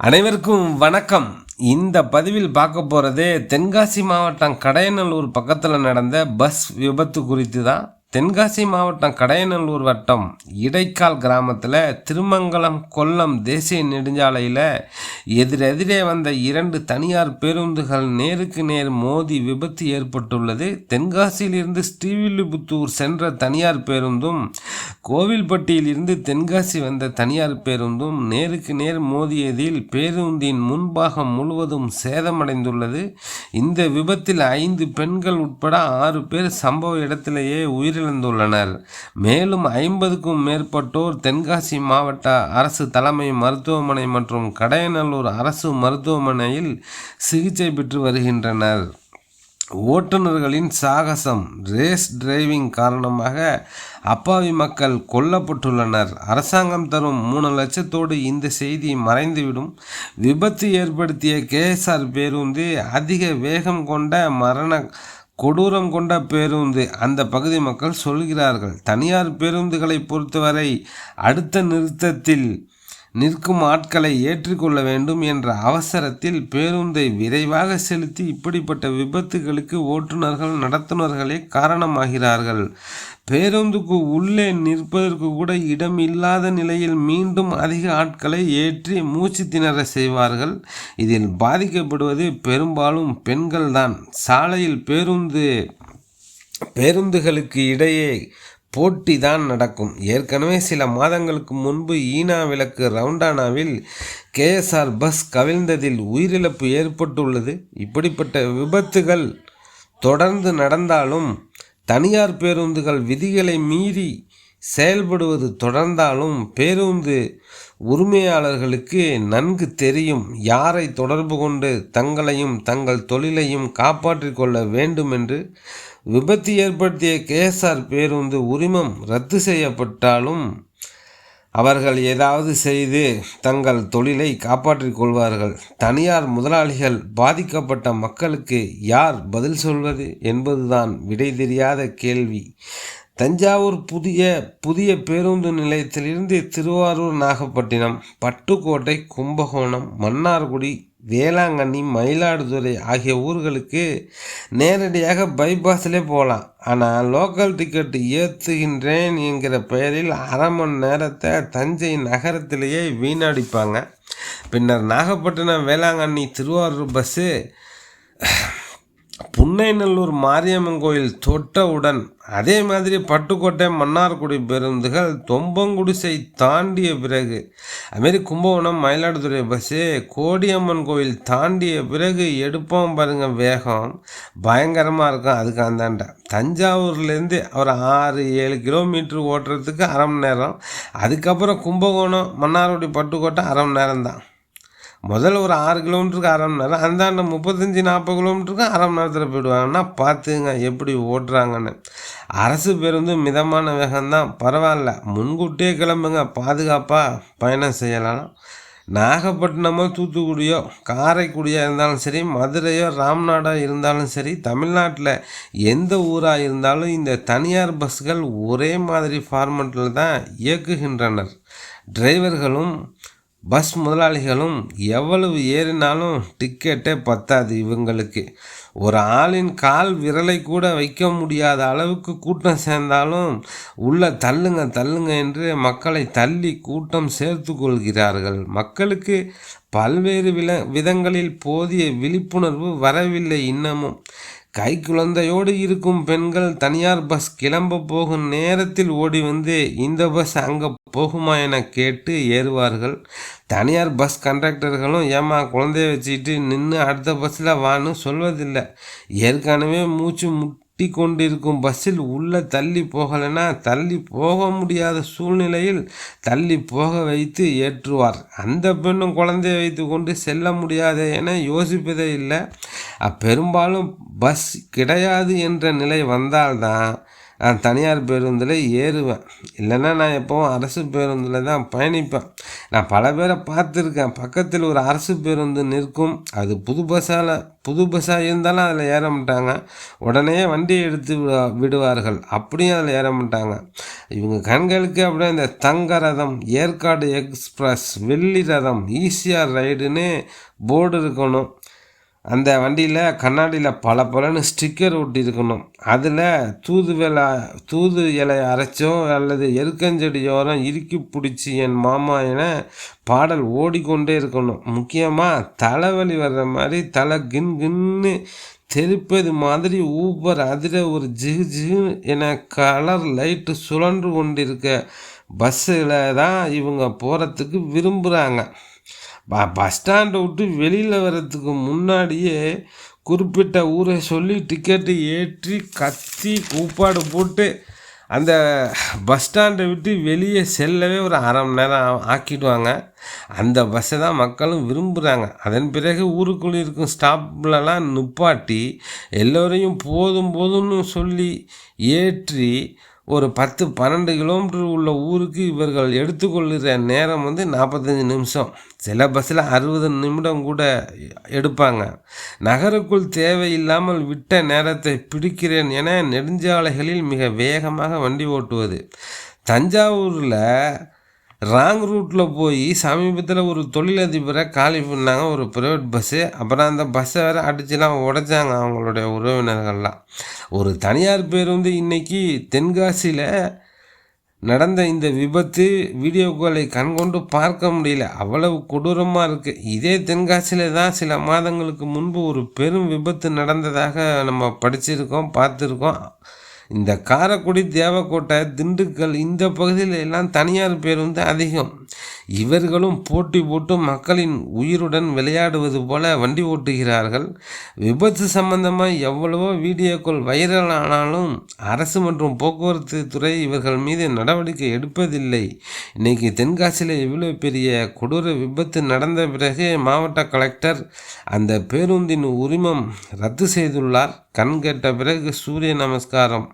அனைவருக்கும் வணக்கம். இந்த பதிவில் பார்க்க போகிறது தென்காசி மாவட்டம் கடையநல்லூர் பக்கத்தில் நடந்த பஸ் விபத்து குறித்து தான் தென்காசி மாவட்டம் கடையநல்லூர் வட்டம் இடைக்கால் கிராமத்தில் திருமங்கலம் கொல்லம் தேசிய நெடுஞ்சாலையில் எதிரெதிரே வந்த இரண்டு தனியார் பேருந்துகள் நேருக்கு நேர் மோதி விபத்து ஏற்பட்டுள்ளது. தென்காசியிலிருந்து ஸ்ரீவில்லிபுத்தூர் சென்ற தனியார் பேருந்தும் கோவில்பட்டியிலிருந்து தென்காசி வந்த தனியார் பேருந்தும் நேருக்கு நேர் மோதியதில் பேருந்தின் முன்பாகம் முழுவதும் சேதமடைந்துள்ளது. இந்த விபத்தில் ஐந்து பெண்கள் உட்பட ஆறு பேர் சம்பவ இடத்திலேயே உயிரிழந்துள்ளனர். மேலும் ஐம்பதுக்கும் மேற்பட்டோர் தென்காசி மாவட்ட அரசு தலைமை மருத்துவமனை மற்றும் கடையநல்லூர் அரசு மருத்துவமனையில் சிகிச்சை பெற்று வருகின்றனர். ஓட்டுநர்களின் சாகசம் ரேஸ் டிரைவிங் காரணமாக அப்பாவி மக்கள் கொல்லப்பட்டுள்ளனர். அரசாங்கம் தரும் மூணு லட்சத்தோடு இந்த செய்தி மறைந்துவிடும். விபத்து ஏற்படுத்திய கேஎஸ்ஆர் பேருந்து அதிக வேகம் கொண்ட மரண கொடூரம் கொண்ட பேருந்து அந்த பகுதி மக்கள் சொல்கிறார்கள். தனியார் பேருந்துகளை பொறுத்தவரை அடுத்த நிறுத்தத்தில் நிற்கும் ஆட்களை ஏற்றுக்கொள்ள வேண்டும் என்ற அவசரத்தில் பேருந்தை விரைவாக செலுத்தி இப்படிப்பட்ட விபத்துகளுக்கு ஓட்டுநர்கள் நடத்துனர்களே காரணமாகிறார்கள். பேருந்துக்கு உள்ளே நிற்பதற்கு கூட இடம் இல்லாத நிலையில் மீண்டும் அதிக ஆட்களை ஏற்றி மூச்சு திணற செய்வார்கள். இதில் பாதிக்கப்படுவது பெரும்பாலும் பெண்கள்தான். சாலையில் பேருந்து பேருந்துகளுக்கு இடையே போட்டி தான் நடக்கும். ஏற்கனவே சில மாதங்களுக்கு முன்பு ஈனா விளக்கு ரவுண்டானாவில் கேஎஸ்ஆர் பஸ் கவிழ்ந்ததில் உயிரிழப்பு ஏற்பட்டுள்ளது. இப்படிப்பட்ட விபத்துகள் தொடர்ந்து நடந்தாலும் தனியார் பேருந்துகள் விதிகளை மீறி செயல்படுவது தொடர்ந்தாலும் பேருந்து உரிமையாளர்களுக்கு நன்கு தெரியும் யாரை தொடர்பு கொண்டு தங்களையும் தங்கள் தொழிலையும் காப்பாற்றிக் கொள்ள வேண்டும் என்று விபத்து ஏற்படுத்திய கேஎஸ்ஆர் பேருந்து உரிமம் ரத்து செய்யப்பட்டாலும் அவர்கள் ஏதாவது செய்து தங்கள் தொழிலை காப்பாற்றிக் கொள்வார்கள். தனியார் முதலாளிகள் பாதிக்கப்பட்ட மக்களுக்கு யார் பதில் சொல்வது என்பதுதான் விடை தெரியாத கேள்வி. தஞ்சாவூர் புதிய புதிய பேருந்து நிலையத்திலிருந்து திருவாரூர் நாகப்பட்டினம் பட்டுக்கோட்டை கும்பகோணம் மன்னார்குடி வேளாங்கண்ணி மயிலாடுதுறை ஆகிய ஊர்களுக்கு நேரடியாக பைபாஸ்லே போகலாம். ஆனால் லோக்கல் டிக்கெட் ஏற்றுகின்றேன் என்கிற பெயரில் அரை மணி நேரத்தை தஞ்சை நகரத்திலேயே வீணடிப்பாங்க. பின்னர் நாகப்பட்டினம் வேளாங்கண்ணி திருவாரூர் பஸ்ஸு புன்னைநல்லூர் மாரியம்மன் கோயில் தொட்டவுடன் அதே மாதிரி பட்டுக்கோட்டை மன்னார்குடி பேருந்துகள் தொம்பங்குடிசை தாண்டிய பிறகு அதுமாரி கும்பகோணம் மயிலாடுதுறை பஸ்ஸு கோடியம்மன் கோயில் தாண்டிய பிறகு எடுப்போம் பாருங்க வேகம். பயங்கரமாக இருக்கும் அதுக்கு அந்தாண்ட. தஞ்சாவூர்லேருந்து ஒரு ஆறு ஏழு கிலோமீட்டர் ஓட்டுறதுக்கு அரை மணி நேரம். அதுக்கப்புறம் கும்பகோணம் மன்னார்குடி பட்டுக்கோட்டை அரை மணி நேரம் தான் முதல்ல ஒரு ஆறு கிலோமீட்டருக்கு அரை மணி நேரம் அந்தாண்ட முப்பத்தஞ்சு நாற்பது கிலோமீட்டருக்கு அரை மணி நேரத்தில் போயிடுவாங்கன்னா பார்த்துங்க எப்படி ஓட்டுறாங்கன்னு. அரசு பேருந்து மிதமான வேகம்தான். பரவாயில்ல முன்கூட்டியே கிளம்புங்க பாதுகாப்பாக பயணம் செய்யலாம். நாகப்பட்டினமோ தூத்துக்குடியோ காரைக்குடியோ இருந்தாலும் சரி மதுரையோ ராம்நாடோ இருந்தாலும் சரி தமிழ்நாட்டில் எந்த ஊராக இருந்தாலும் இந்த தனியார் பஸ்கள் ஒரே மாதிரி ஃபார்மெட்டில் தான் இயக்குகின்றனர். டிரைவர்களும் பஸ் முதலாளிகளும் எவ்வளவு ஏறினாலும் டிக்கெட்டே பத்தாது இவங்களுக்கு. ஒரு ஆளின் கால் விரலை கூட வைக்க முடியாத அளவுக்கு கூட்டம் சேர்ந்தாலும் உள்ள தள்ளுங்க தள்ளுங்க என்று மக்களை தள்ளி கூட்டம் சேர்த்து கொள்கிறார்கள். மக்களுக்கு பல்வேறு வில விதங்களில் போதிய விழிப்புணர்வு வரவில்லை இன்னமும். கை குழந்தையோடு இருக்கும் பெண்கள் தனியார் பஸ் கிளம்ப போகும் நேரத்தில் ஓடி வந்து இந்த பஸ் அங்கே போகுமா என கேட்டு ஏறுவார்கள். தனியார் பஸ் கண்டக்டர்களும் ஏமா குழந்தைய வச்சுக்கிட்டு நின்று அடுத்த பஸ்ஸில் வான்னு சொல்வதில்லை. ஏற்கனவே மூச்சு முட்டி கொண்டிருக்கும் பஸ்ஸில் உள்ளே தள்ளி போகலைன்னா தள்ளி போக முடியாத சூழ்நிலையில் தள்ளி போக வைத்து ஏற்றுவார். அந்த பெண்ணும் குழந்தையை வைத்து கொண்டு செல்ல முடியாது என யோசிப்பதே இல்லை. பெரும்பாலும் பஸ் கிடையாது என்ற நிலை வந்தால்தான் நான் தனியார் பேருந்தில் ஏறுவேன். இல்லைன்னா நான் எப்போவும் அரசு பேருந்தில் தான் பயணிப்பேன். நான் பல பேரை பார்த்துருக்கேன். பக்கத்தில் ஒரு அரசு பேருந்து நிற்கும். அது புது பஸ்ஸால் புது பஸ்ஸாக இருந்தாலும் அதில் ஏற மாட்டாங்க. உடனே வண்டியை எடுத்து விடுவார்கள். அப்படியும் அதில் ஏற மாட்டாங்க. இவங்க கண்களுக்கு அப்படியே இந்த தங்க ரதம் ஏற்காடு எக்ஸ்பிரஸ் வெள்ளி ரதம் ஈசிஆர் ரைடுன்னு போர்டு இருக்கணும். அந்த வண்டியில் கண்ணாடியில் பல பலன்னு ஸ்டிக்கர் ஒட்டியிருக்கணும். அதில் தூது வேலை தூது இலையை அரைச்சோ அல்லது எருக்கஞ்செடியோரம் இறுக்கி பிடிச்சி என் மாமா என பாடல் ஓடிக்கொண்டே இருக்கணும். முக்கியமாக தலைவலி வர்ற மாதிரி தலை கின் கின்னு தெரிப்பது மாதிரி ஊபர் அதிர ஒரு ஜிகு ஜிகு என கலர் லைட்டு சுழன்று கொண்டிருக்க பஸ்ஸில் தான் இவங்க போகிறதுக்கு விரும்புகிறாங்க ப பஸ் ஸ்டாண்டை விட்டு வெளியில் வர்றதுக்கு முன்னாடியே குறிப்பிட்ட ஊரை சொல்லி டிக்கெட்டு ஏற்றி கத்தி கூப்பாடு போட்டு அந்த பஸ் ஸ்டாண்டை விட்டு வெளியே செல்லவே ஒரு அரை மணி நேரம் ஆக்கிடுவாங்க. அந்த பஸ்ஸை தான் மக்களும் விரும்புகிறாங்க அதன் பிறகு ஊருக்குள்ளே இருக்கும் ஸ்டாப்லலாம் நிப்பாட்டி எல்லோரையும் போதும் போதும்னு சொல்லி ஏற்றி ஒரு பத்து பன்னெண்டு கிலோமீட்டர் உள்ள ஊருக்கு இவர்கள் எடுத்துக்கொள்கிற நேரம் வந்து நாற்பத்தஞ்சு நிமிஷம். சில பஸ்ஸில் அறுபது நிமிடம் கூட எடுப்பாங்க. நகருக்குள் தேவையில்லாமல் விட்ட நேரத்தை பிடிக்கிறேன் என நெடுஞ்சாலைகளில் மிக வேகமாக வண்டி ஓட்டுவது. தஞ்சாவூரில் ராங் ரூட்டில் போய் சமீபத்தில் ஒரு தொழிலதிபரை காலி பண்ணாங்க ஒரு ப்ரைவேட் பஸ்ஸு அப்புறம் அந்த பஸ்ஸை வேறு அடிச்சுலாம் உடைச்சாங்க அவங்களுடைய உறவினர்கள்லாம். ஒரு தனியார் பேருந்து இன்றைக்கி தென்காசியில் நடந்த இந்த விபத்து வீடியோக்களை கண்கொண்டு பார்க்க முடியல. அவ்வளவு கொடூரமாக இருக்குது இதே தென்காசியில் தான் சில மாதங்களுக்கு முன்பு ஒரு பெரும் விபத்து நடந்ததாக நம்ம படிச்சிருக்கோம் பார்த்துருக்கோம். இந்த காரைக்குடி தேவக்கோட்டை திண்டுக்கல் இந்த பகுதியில் எல்லாம் தனியார் பேருந்து அதிகம். இவர்களும் போட்டி போட்டு மக்களின் உயிருடன் விளையாடுவது போல வண்டி ஓட்டுகிறார்கள். விபத்து சம்பந்தமாக எவ்வளவோ வீடியோக்கள் வைரல் ஆனாலும் அரசு மற்றும் போக்குவரத்து துறை இவர்கள் மீது நடவடிக்கை எடுப்பதில்லை. இன்னைக்கு தென்காசியில் இவ்வளோ பெரிய கொடூர விபத்து நடந்த பிறகு மாவட்ட கலெக்டர் அந்த பேருந்தின் உரிமம் ரத்து செய்துள்ளார். கண் கேட்ட பிறகு சூரிய நமஸ்காரம்.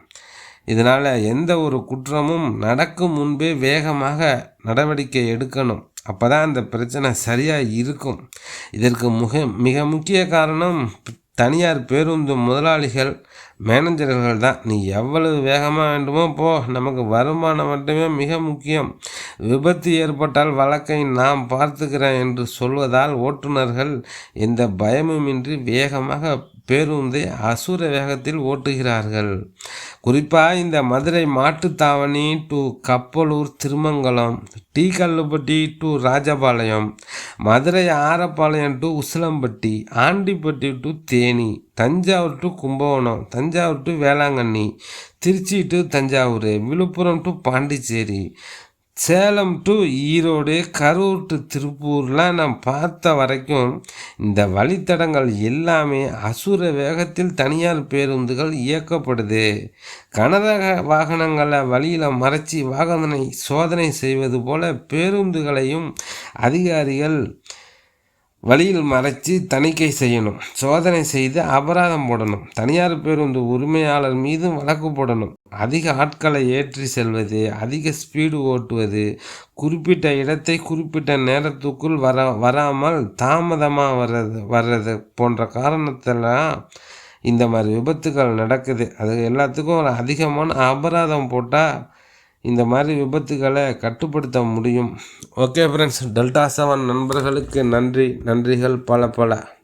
இதனால் எந்த ஒரு குற்றமும் நடக்கும் முன்பே வேகமாக நடவடிக்கை எடுக்கணும். அப்போ தான் அந்த பிரச்சனை சரியாக இருக்கும். இதற்கு மிக மிக முக்கிய காரணம் தனியார் பேருந்து முதலாளிகள் மேனேஜர்கள் தான். நீ எவ்வளவு வேகமாக வேண்டுமோ போ. நமக்கு வருமானம் மட்டுமே மிக முக்கியம். விபத்து ஏற்பட்டால் வழக்கை நாம் பார்த்துக்கிறேன் என்று சொல்வதால் ஓட்டுநர்கள் எந்த பயமுமின்றி வேகமாக பேருந்தை அசுர வேகத்தில் ஓட்டுகிறார்கள். குறிப்பாக இந்த Madurai Mattuthavani to Kappalur Thirumangalam to Kallupatti to Rajapalayam Madurai Arappalayam to Usilampatti Andipatti to Theni Thanjavur to Kumbakonam Thanjavur to Velankanni Trichy to Thanjavur Villupuram to Pondicherry Salem to Erode Karur to திருப்பூர்லாம் நான் பார்த்த வரைக்கும் இந்த வழித்தடங்கள் எல்லாமே அசுர வேகத்தில் தனியார் பேருந்துகள் இயக்கப்படுது. கனரக வாகனங்களை வழியில் மறைச்சி வாகனனை சோதனை செய்வது போல பேருந்துகளையும் அதிகாரிகள் வழியில் மறைச்சி தணிக்கை செய்யணும். சோதனை செய்து அபராதம் போடணும். தனியார் பேருந்து உரிமையாளர் மீது வழக்கு போடணும். அதிக ஆட்களை ஏற்றி செல்வது அதிக ஸ்பீடு ஓட்டுவது குறிப்பிட்ட இடத்தை குறிப்பிட்ட நேரத்துக்குள் வர வராமல் தாமதமாக வர்றது வர்றது போன்ற காரணத்தெல்லாம் இந்த மாதிரி விபத்துகள் நடக்குது. அது எல்லாத்துக்கும் ஒரு அதிகமான அபராதம் போட்டால் இந்த மாதிரி விபத்துகளை கட்டுப்படுத்த முடியும். ஓகே ஃப்ரெண்ட்ஸ் டெல்டா செவன் நண்பர்களுக்கு நன்றி. நன்றிகள் பல பல.